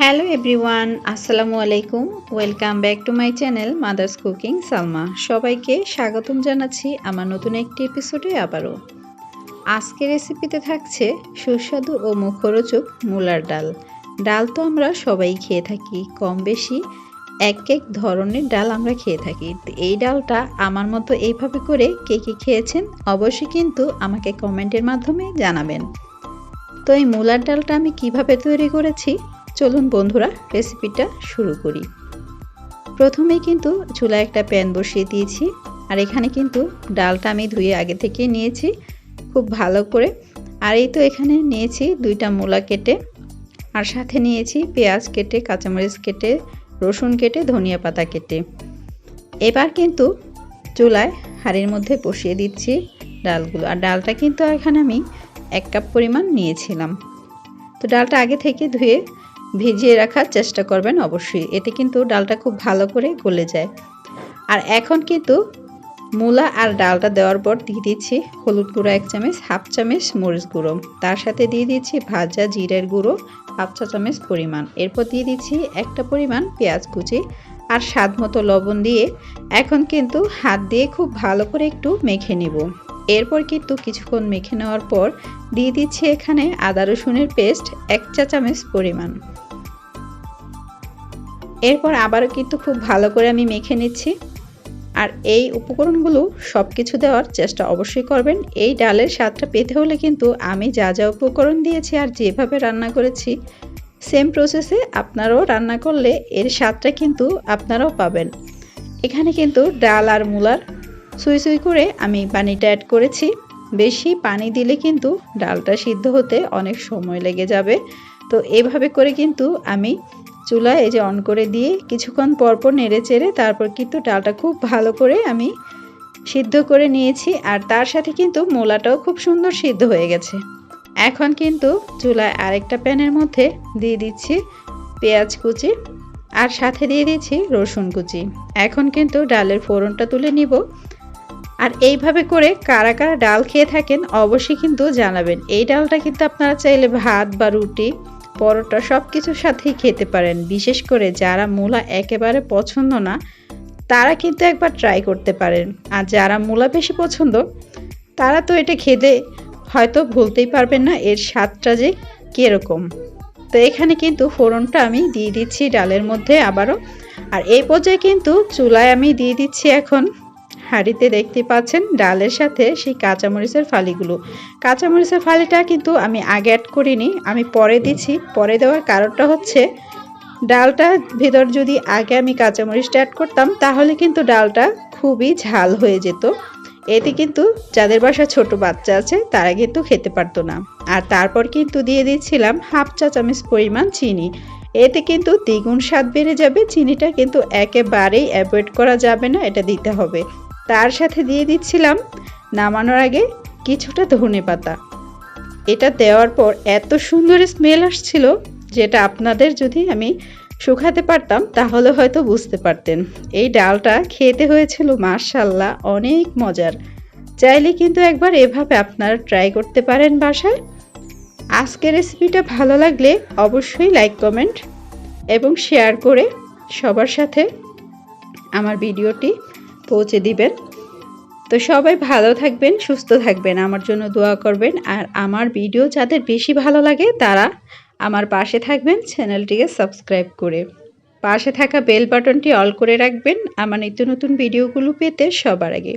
Hello everyone, আসসালামু আলাইকুম। Welcome back to my channel mother's cooking Salma. সবাইকে স্বাগতম জানাচ্ছি আমার নতুন একটি এপিসোডে আবারও। আজকের রেসিপিতে থাকছে সুস্বাদু ও মুখরোচক মূলার ডাল। ডাল তো আমরা সবাই খেয়ে থাকি, কম বেশি এক এক ধরনের ডাল আমরা খেয়ে থাকি। এই ডালটা আমার মতো এইভাবে করে কে কে খেয়েছেন অবশ্যই কিন্তু আমাকে কমেন্টের মাধ্যমে জানাবেন। তো এই মূলার ডালটা আমি কীভাবে তৈরি করেছি? চলুন বন্ধুরা রেসিপিটা শুরু করি। প্রথমেই কিন্তু চুলায় একটা প্যান বসিয়ে দিয়েছি, আর এখানে কিন্তু ডালটা আমি ধুয়ে আগে থেকে নিয়েছি খুব ভালো করে। আর এই তো এখানে নিয়েছি দুইটা মূলা কেটে, আর সাথে নিয়েছি পেঁয়াজ কেটে, কাঁচামরিচ কেটে, রসুন কেটে, ধনিয়া পাতা কেটে। এবার কিন্তু চুলায় হাঁড়ির মধ্যে বসিয়ে দিচ্ছি ডালগুলো। আর ডালটা কিন্তু এখানে আমি এক কাপ পরিমাণ নিয়েছিলাম। তো ডালটা আগে থেকে ধুয়ে ভিজিয়ে রাখার চেষ্টা করবেন অবশ্যই। এতে কিন্তু ডালটা খুব ভালো করে গলে যায়। আর এখন কিন্তু মূলা আর ডালটা দেওয়ার পর দিয়ে দিচ্ছি হলুদ গুঁড়ো এক চামচ, হাফ চামচ মরিচ গুঁড়ো। তার সাথে দিয়ে দিচ্ছি ভাজা জিরের গুঁড়ো, হাফ চা চামচ পরিমাণ। এরপর দিয়ে দিচ্ছি একটা পরিমাণ পেঁয়াজ কুচি আর স্বাদ মতো লবণ দিয়ে এখন কিন্তু হাত দিয়ে খুব ভালো করে একটু মেখে নিব। এরপর কিন্তু কিছুক্ষণ মেখে নেওয়ার পর দিয়ে দিচ্ছি এখানে আদা রসুনের পেস্ট এক চা চামচ পরিমাণ। এরপর আবারও কিন্তু খুব ভালো করে আমি মেখে নিচ্ছি। আর এই উপকরণগুলো সব কিছু দেওয়ার চেষ্টা অবশ্যই করবেন। এই ডালের স্বাদটা পেতে হলে কিন্তু আমি যা যা উপকরণ দিয়েছি আর যেভাবে রান্না করেছি সেম প্রসেসে আপনারাও রান্না করলে এর স্বাদটা কিন্তু আপনারাও পাবেন। এখানে কিন্তু ডাল আর মূলার সুই সুই করে আমি পানিটা অ্যাড করেছি। বেশি পানি দিলে কিন্তু ডালটা সিদ্ধ হতে অনেক সময় লেগে যাবে। তো এভাবে করে কিন্তু আমি চুলা এই যে অন করে দিয়ে কিছুক্ষণ পরপর নেড়ে চেড়ে তারপর কিন্তু ডালটা খুব ভালো করে আমি সিদ্ধ করে নিয়েছি। আর তার সাথে কিন্তু মোলাটাও খুব সুন্দর সিদ্ধ হয়ে গেছে। এখন কিন্তু চুলায় আরেকটা প্যানের মধ্যে দিয়ে দিচ্ছি পেঁয়াজ কুচি আর সাথে দিয়ে দিচ্ছি রসুন কুচি। এখন কিন্তু ডালের ফোড়নটা তুলে নিব। আর এইভাবে করে কারা কারা ডাল খেয়ে থাকেন অবশ্যই কিন্তু জানাবেন। এই ডালটা কিন্তু আপনারা চাইলে ভাত বা রুটি পরোটা সব কিছুর সাথেই খেতে পারেন। বিশেষ করে যারা মূলা একেবারে পছন্দ না, তারা কিন্তু একবার ট্রাই করতে পারেন। আর যারা মূলা বেশি পছন্দ, তারা তো এটা খেতে হয়তো ভুলতেই পারবেন না, এর স্বাদটা যে কীরকম। তো এখানে কিন্তু ফোড়নটা আমি দিয়ে দিচ্ছি ডালের মধ্যে আবারও। আর এই পর্যায়ে কিন্তু চুলায় আমি দিয়ে দিচ্ছি এখন হাঁড়িতে দেখতে পাচ্ছেন ডালের সাথে সেই কাঁচামরিচের ফালিগুলো। কাঁচামরিচের ফালিটা কিন্তু আমি আগে অ্যাড করিনি, আমি পরে দিচ্ছি। পরে দেওয়ার কারণটা হচ্ছে ডালটা ভেতর যদি আগে আমি কাঁচামরিচটা অ্যাড করতাম, তাহলে কিন্তু ডালটা খুবই ঝাল হয়ে যেত। এতে কিন্তু যাদের বাসা ছোট বাচ্চা আছে, তারা কিন্তু খেতে পারতো না। আর তারপর কিন্তু দিয়ে দিচ্ছিলাম হাফ চা চামচ পরিমাণ চিনি। এতে কিন্তু দ্বিগুণ স্বাদ বেড়ে যাবে, চিনিটা কিন্তু একেবারেই অ্যাভয়েড করা যাবে না, এটা দিতে হবে। তার সাথে দিয়ে দিচ্ছিলাম নামানোর আগে কিছুটা ধনে পাতা। এটা দেওয়ার পর এত সুন্দর স্মেল আসছিল যেটা আপনাদের যদি আমি শুকাতে পারতাম, তাহলে হয়তো বুঝতে পারতেন। এই ডালটা খেতে হয়েছিল মার্শাল্লাহ অনেক মজার। চাইলে কিন্তু একবার এভাবে আপনারা ট্রাই করতে পারেন বাসায়। আজকের রেসিপিটা ভালো লাগলে অবশ্যই লাইক কমেন্ট এবং শেয়ার করে সবার সাথে আমার ভিডিওটি পৌঁছে দিবেন। তো সবাই ভালো থাকবেন, সুস্থ থাকবেন, আমার জন্য দোয়া করবেন। আর আমার ভিডিও যাদের বেশি ভালো লাগে, তারা আমার পাশে থাকবেন, চ্যানেলটিকে সাবস্ক্রাইব করে। পাশে থাকা বেল বাটনটি অল করে রাখবেন, আমার নিত্য নতুন ভিডিওগুলো পেতে সবার আগে।